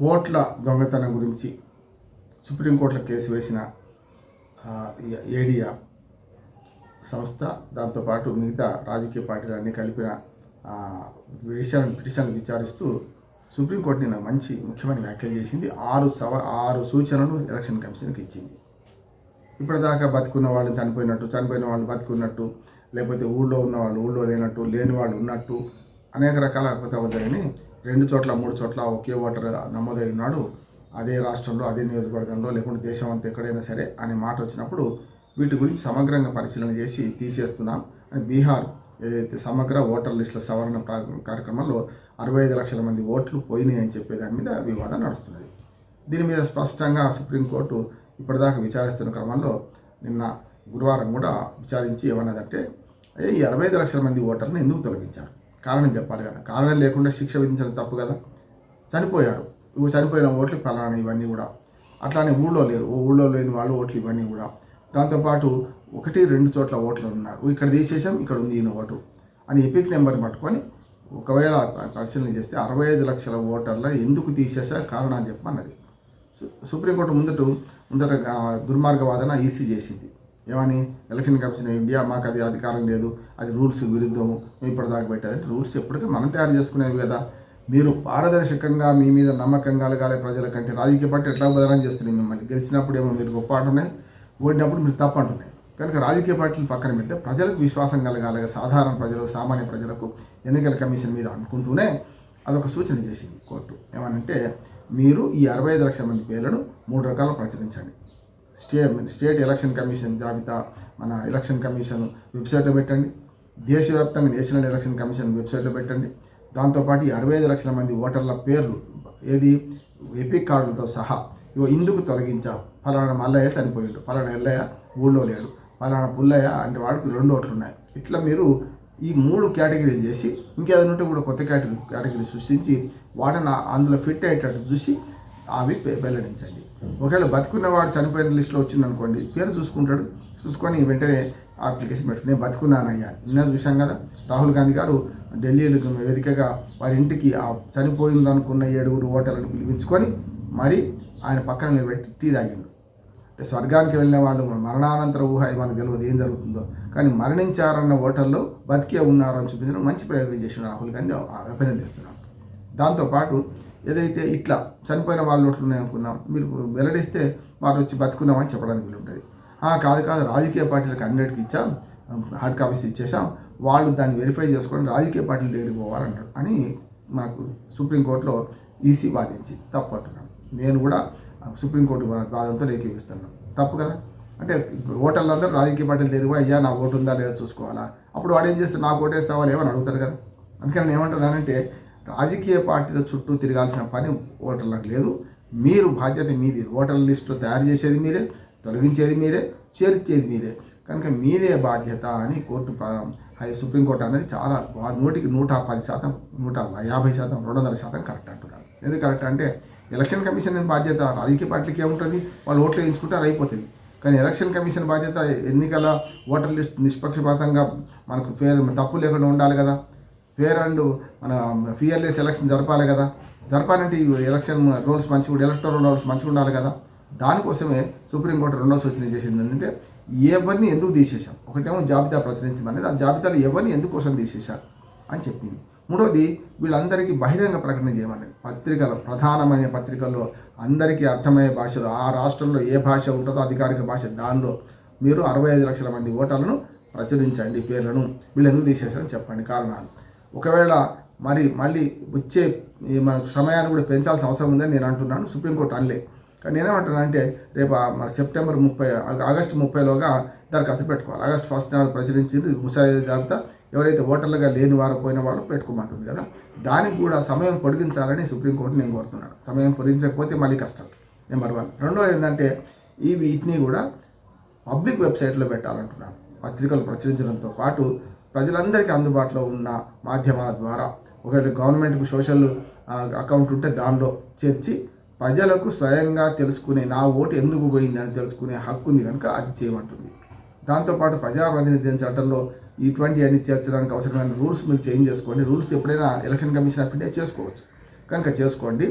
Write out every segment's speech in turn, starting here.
ఓట్ల దొంగతనం గురించి సుప్రీంకోర్టులో కేసు వేసిన ఏడియా సంస్థ దాంతోపాటు మిగతా రాజకీయ పార్టీలన్నీ కలిపిన ఆ, పిటిషన్ విచారిస్తూ సుప్రీంకోర్టు నిన్న మంచి ముఖ్యమైన వ్యాఖ్యలు చేసింది. ఆరు సవ ఆరు సూచనలు ఎలక్షన్ కమిషన్కి ఇచ్చింది. ఇప్పటిదాకా బతుకున్న వాళ్ళు చనిపోయినట్టు చనిపోయిన వాళ్ళు బతుకున్నట్టు లేకపోతే ఊళ్ళో ఉన్న వాళ్ళు ఊళ్ళో లేనట్టు లేని వాళ్ళు ఉన్నట్టు అనేక రకాల అద్భుతాలని రెండు చోట్ల మూడు చోట్ల ఒకే ఓటర్ నమోదై ఉన్నాడు అదే రాష్ట్రంలో అదే నియోజకవర్గంలో లేకుంటే దేశం అంతా ఎక్కడైనా సరే అనే మాట వచ్చినప్పుడు వీటి గురించి సమగ్రంగా పరిశీలన చేసి తీసేస్తున్నాం. అని బీహార్ ఏదైతే సమగ్ర ఓటర్ లిస్టుల సవరణ కార్యక్రమంలో అరవై ఐదు లక్షల మంది ఓట్లు పోయినాయి అని చెప్పే దాని మీద వివాదం నడుస్తున్నది. దీని మీద స్పష్టంగా సుప్రీంకోర్టు ఇప్పటిదాకా విచారిస్తున్న క్రమంలో నిన్న గురువారం కూడా విచారించి ఏమన్నదంటే ఈ అరవై ఐదు లక్షల మంది ఓటర్ని ఎందుకు తొలగించారు? కారణం చెప్పాలి కదా. కారణం లేకుండా శిక్ష విధించడం తప్పు కదా. చనిపోయారు. ఇవి చనిపోయిన ఓట్లు ఫలానా ఇవన్నీ కూడా. అట్లానే ఊళ్ళో లేరు. ఓ ఊళ్ళో లేని వాళ్ళు ఓట్లు ఇవన్నీ కూడా. దాంతోపాటు ఒకటి రెండు చోట్ల ఓట్లు ఉన్నారు. ఇక్కడ తీసేసాం ఇక్కడ ఉంది ఈయన ఓటు అని ఎపిక్ నెంబర్ని పట్టుకొని ఒకవేళ పరిశీలన చేస్తే అరవై ఐదు లక్షల ఓటర్ల ఎందుకు తీసేసా కారణాలు చెప్పమన్నది. సు- సుప్రీంకోర్టు ముందట ముందట దుర్మార్గవాదన ఈసీ చేసింది. ఏమని? ఎలక్షన్ కమిషన్ ఇండియా మాకు అది అధికారం లేదు అది రూల్స్ విరుద్ధము ఇప్పటిదాకా పెట్టారు రూల్స్ ఎప్పటికీ మనం తయారు చేసుకునేవి కదా. మీరు పారదర్శకంగా మీ మీద నమ్మకం కలగాలి ప్రజల కంటే రాజకీయ పార్టీ ఎట్లా బదనం చేస్తున్నాయి మిమ్మల్ని? గెలిచినప్పుడు ఏమో మీరు గొప్ప అంటున్నాయి ఓడినప్పుడు మీరు తప్పు అంటున్నాయి. కనుక రాజకీయ పార్టీలు పక్కన పెడితే ప్రజలకు విశ్వాసం కలగాలి సాధారణ ప్రజలకు సామాన్య ప్రజలకు ఎన్నికల కమిషన్ మీద అనుకుంటూనే అదొక సూచన చేసింది కోర్టు. ఏమనంటే మీరు ఈ అరవై ఐదు లక్షల మంది పేర్లను మూడు రకాలు ప్రచురించండి. స్టేట్ స్టేట్ ఎలక్షన్ కమిషన్ జాబితా మన ఎలక్షన్ కమిషన్ వెబ్సైట్లో పెట్టండి. దేశవ్యాప్తంగా నేషనల్ ఎలక్షన్ కమిషన్ వెబ్సైట్లో పెట్టండి. దాంతోపాటు ఈ అరవై ఐదు లక్షల మంది ఓటర్ల పేర్లు ఏది? ఎపిక్ కార్డులతో సహా ఇగో ఇందుకు తొలగించావు ఫలానా మల్లయ్య చనిపోయాడు ఫలానా ఎల్లయ్య ఊళ్ళో లేడు ఫలానా పుల్లయ్య అంటే వాడికి రెండు ఓట్లు ఉన్నాయి. ఇట్లా మీరు ఈ మూడు కేటగిరీలు చేసి ఇంకేదైనా ఉంటే కూడా కొత్త కేటగిరీ కేటగిరీ సృష్టించి వాటిని అందులో ఫిట్ అయ్యేటట్టు చూసి అవి వెల్లడించండి. ఒకవేళ బతుకున్నవాడు చనిపోయిన లిస్టులో వచ్చింది అనుకోండి పేరు చూసుకుంటాడు. చూసుకొని వెంటనే అప్లికేషన్ పెట్టుకుని నేను బతుకున్నానయ్యా నిన్న చూశాం కదా రాహుల్ గాంధీ గారు ఢిల్లీలో వేదికగా వారి ఇంటికి ఆ చనిపోయింది అనుకున్న ఏడుగురు ఓటర్లను పిలిపించుకొని మరి ఆయన పక్కన నిలబెట్టి టీ తాగిండు. అంటే స్వర్గానికి వెళ్ళిన వాళ్ళు మరణానంతర ఊహ మనకు తెలియదు ఏం జరుగుతుందో. కానీ మరణించారన్న ఓటర్లు బతికే ఉన్నారని చూపించడం మంచి ప్రయోగం చేసిన రాహుల్ గాంధీ అభినందిస్తున్నాం. దాంతోపాటు ఏదైతే ఇట్లా చనిపోయిన వాళ్ళు ఉన్నాయి అనుకుందాం మీరు వెల్లడిస్తే వారు వచ్చి బతుకున్నామని చెప్పడానికి వీలుంటుంది. "ఆ, కాదు కాదు రాజకీయ పార్టీలకు అన్నిటికి ఇచ్చాం హార్డ్ కాపీస్ ఇచ్చేసాం వాళ్ళు దాన్ని వెరిఫై చేసుకొని రాజకీయ పార్టీలు దగ్గరికి పోవాలన్నారు అని మనకు సుప్రీంకోర్టులో ఈసీ వాదించి తప్పు అంటున్నాను నేను కూడా సుప్రీంకోర్టు వాదంతో ఏకీపిస్తున్నాను తప్పు కదా? అంటే ఓటర్లందరూ రాజకీయ పార్టీలు తెలివి అయ్యా నా ఓటు ఉందా లేదా చూసుకోవాలా? అప్పుడు వాడు ఏం చేస్తే నాకు ఓటేస్తావా లేవని అడుగుతాడు కదా. అందుకని నేను ఏమంటున్నానంటే రాజకీయ పార్టీల చుట్టూ తిరగాల్సిన పని ఓటర్లకు లేదు. మీరు బాధ్యత మీది. ఓటర్ల లిస్టు తయారు చేసేది మీరే తొలగించేది మీరే చేర్చేది మీరే. కనుక మీదే బాధ్యత అని కోర్టు హై సుప్రీంకోర్టు అనేది చాలా నూటికి నూట పది శాతం నూట యాభై శాతం రెండు వందల శాతం కరెక్ట్ అంటున్నారు. ఎందుకు కరెక్ట్ అంటే ఎలక్షన్ కమిషన్ బాధ్యత రాజకీయ పార్టీకి ఏముంటుంది వాళ్ళు ఓట్లు వేయించుకుంటారు అయిపోతుంది. కానీ ఎలక్షన్ కమిషన్ బాధ్యత ఎన్నికల ఓటర్ లిస్ట్ నిష్పక్షపాతంగా మనకు పేరు తప్పు లేకుండా ఉండాలి కదా. ఫేర్ అండ్ మన ఫియర్లెస్ ఎలక్షన్ జరపాలి కదా. జరపాలంటే ఈ ఎలక్షన్ రూల్స్ మంచిగా ఎలక్టోరల్ రూల్స్ మంచిగా ఉండాలి కదా. దానికోసమే సుప్రీంకోర్టు రెండో సూచన చేసింది ఏంటంటే ఎవరిని ఎందుకు తీసేశాం? ఒకటేమో జాబితా ప్రచురించమనేది ఆ జాబితాలో ఎవరిని ఎందుకోసం తీసేశారు అని చెప్పింది. మూడవది వీళ్ళందరికీ బహిరంగ ప్రకటన చేయమనేది పత్రికలు ప్రధానమైన పత్రికల్లో అందరికీ అర్థమయ్యే భాషలో ఆ రాష్ట్రంలో ఏ భాష ఉంటుందో అధికారిక భాష దానిలో మీరు అరవై ఐదు లక్షల మంది ఓటర్లను ప్రచురించండి పేర్లను. వీళ్ళు ఎందుకు తీసేశారని చెప్పండి కారణాలు. ఒకవేళ మరి మళ్ళీ వచ్చే ఈ మన సమయాన్ని కూడా పెంచాల్సిన అవసరం ఉందని నేను అంటున్నాను. సుప్రీంకోర్టు అనలే. కానీ నేనేమంటున్నాను అంటే రేపు మన సెప్టెంబర్ ముప్పై ఆగస్ట్ ఆగస్టు ముప్పైలోగా దరఖాస్తు పెట్టుకోవాలి. ఆగస్ట్ ఫస్ట్ నాడు ప్రచురించింది ముసాయిదా జాబితా ఎవరైతే ఓటర్లుగా లేని వారు పోయిన వాళ్ళు పెట్టుకోమంటుంది కదా. దానికి కూడా సమయం పొడిగించాలని సుప్రీంకోర్టు నేను కోరుతున్నాను. సమయం పొడిగించకపోతే మళ్ళీ కష్టం నెంబర్ వన్. రెండోది ఏంటంటే ఈ వీటిని కూడా పబ్లిక్ వెబ్సైట్లో పెట్టాలంటున్నాను. పత్రికలు ప్రచురించడంతో పాటు ప్రజలందరికీ అందుబాటులో ఉన్న మాధ్యమాల ద్వారా. ఒకటి గవర్నమెంట్కి సోషల్ అకౌంట్ ఉంటే దానిలో చేర్చి ప్రజలకు స్వయంగా తెలుసుకునే నా ఓటు ఎందుకు పోయిందని తెలుసుకునే హక్కు ఉంది కనుక అది చేయమంటుంది. దాంతోపాటు ప్రజాప్రతినిధ్యం చట్టంలో ఇటువంటి అన్ని చేర్చడానికి అవసరమైన రూల్స్ మీరు చేంజ్ చేసుకోండి. రూల్స్ ఎప్పుడైనా ఎలక్షన్ కమిషన్ ఆఫ్ ఇండియా చేసుకోవచ్చు. కనుక చేసుకోండి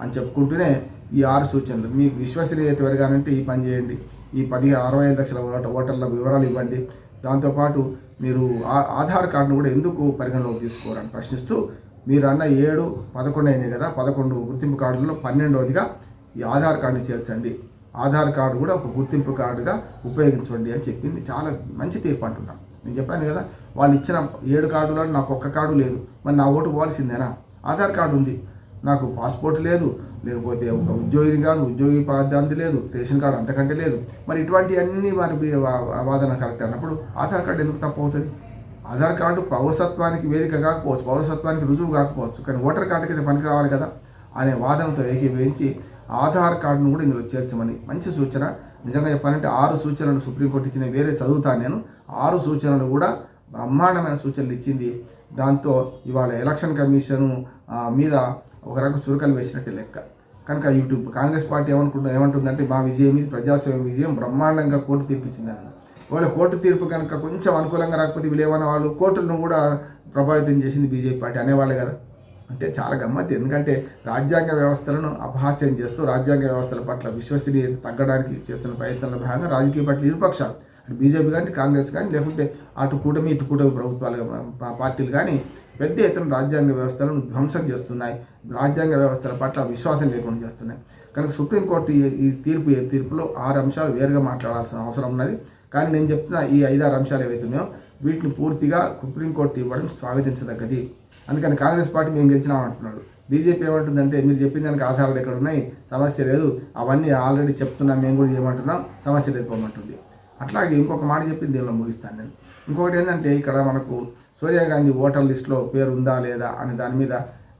అని చెప్పుకుంటూనే ఈ ఆరు సూచనలు. మీకు విశ్వసనీయత పెరగాలంటే ఈ పని చేయండి. ఈ పది అరవై ఐదు లక్షల ఓట ఓటర్ల వివరాలు ఇవ్వండి. దాంతోపాటు మీరు ఆ- ఆధార్ కార్డును కూడా ఎందుకు పరిగణలోకి తీసుకోరని ప్రశ్నిస్తూ మీరు అన్న ఏడు పదకొండు అయినాయి కదా పదకొండు గుర్తింపు కార్డులలో పన్నెండవదిగా ఈ ఆధార్ కార్డుని చేర్చండి. ఆధార్ కార్డు కూడా ఒక గుర్తింపు కార్డుగా ఉపయోగించండి అని చెప్పింది. చాలా మంచి తీర్పు అంటున్నాను నేను చెప్పాను కదా వాళ్ళు ఇచ్చిన ఏడు కార్డులలో నాకు ఒక్క కార్డు లేదు. మరి నా ఓటు పోవాల్సిందేనా? ఆధార్ కార్డు ఉంది. నాకు పాస్పోర్ట్ లేదు. లేకపోతే ఒక ఉద్యోగిని కాదు ఉద్యోగి అంత లేదు రేషన్ కార్డు అంతకంటే లేదు. మరి ఇటువంటి అన్ని మరి వా- వాదన కరెక్ట్ అన్నప్పుడు ఆధార్ కార్డు ఎందుకు తప్పు అవుతుంది ఆధార్ కార్డు పౌరసత్వానికి వేదిక కాకపోవచ్చు పౌరసత్వానికి రుజువు కాకపోవచ్చు కానీ ఓటర్ కార్డుకి అయితే పనికి రావాలి కదా అనే వాదనతో ఏకీభవించి ఆధార్ కార్డును కూడా ఇందులో చేర్చమని మంచి సూచన. నిజంగా చెప్పాలంటే ఆరు సూచనలు సుప్రీంకోర్టు ఇచ్చిన వేరే చదువుతాను నేను. ఆరు సూచనలు కూడా బ్రహ్మాండమైన సూచనలు ఇచ్చింది. దాంతో ఇవాళ ఎలక్షన్ కమిషను మీద ఒక రకం చురుకలు వేసినట్టు లెక్క. కనుక ఇటు కాంగ్రెస్ పార్టీ ఏమనుకుంటు ఏమంటుందంటే మా విజయం ఇది ప్రజాస్వామ్య విజయం బ్రహ్మాండంగా కోర్టు తీర్పిచ్చిందని ఒకవేళ కోర్టు తీర్పు కనుక కొంచెం అనుకూలంగా రాకపోతే వీళ్ళు వాళ్ళు కోర్టులను కూడా ప్రభావితం చేసింది బీజేపీ పార్టీ అనేవాళ్ళు కదా. అంటే చాలా గమ్మత్తు. ఎందుకంటే రాజ్యాంగ వ్యవస్థలను అపహాస్యం చేస్తూ రాజ్యాంగ వ్యవస్థల పట్ల విశ్వసనీయత తగ్గడానికి చేస్తున్న ప్రయత్నంలో భాగంగా రాజకీయ పార్టీలు ఇరుపక్షాలు. బీజేపీ కానీ కాంగ్రెస్ కానీ లేకుంటే అటు కూటమి ఇటు కూటమి ప్రభుత్వాలు పార్టీలు కానీ పెద్ద ఎత్తున రాజ్యాంగ వ్యవస్థలను ధ్వంసం చేస్తున్నాయి. రాజ్యాంగ వ్యవస్థల పట్ల విశ్వాసం లేకుండా చేస్తున్నాయి. కనుక సుప్రీంకోర్టు ఈ- తీర్పు ఈ తీర్పులో ఆరు అంశాలు వేరుగా మాట్లాడాల్సిన అవసరం ఉన్నది. కానీ నేను చెప్తున్న ఈ ఐదారు అంశాలు ఏవైతున్నాయో వీటిని పూర్తిగా సుప్రీంకోర్టు ఇవ్వడం స్వాగతించదగ్గది. అందుకని కాంగ్రెస్ పార్టీ మేము గెలిచినామంటున్నాడు బీజేపీ ఏమంటుందంటే మీరు చెప్పిన దానికి ఆధారాలు ఎక్కడ ఉన్నాయి? సమస్య లేదు. అవన్నీ ఆల్రెడీ చెప్తున్నాం మేము కూడా ఏమంటున్నాం. సమస్య లేదు పోమంటుంది. అట్లాగే ఇంకొక మాట చెప్పింది దీనిలో ముగిస్తాను నేను. ఇంకొకటి ఏంటంటే ఇక్కడ మనకు సోనియా గాంధీ ఓటర్ లిస్టులో పేరు ఉందా లేదా అనే దాని మీద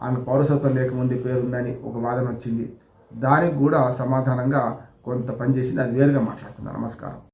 ఆమె పౌరసత్వం లేకముందే పేరు ఉందని ఒక వాదన వచ్చింది. దానికి కూడా సమాధానంగా కొంత పనిచేసింది అది వేరుగా మాట్లాడుకుందాం. నమస్కారం.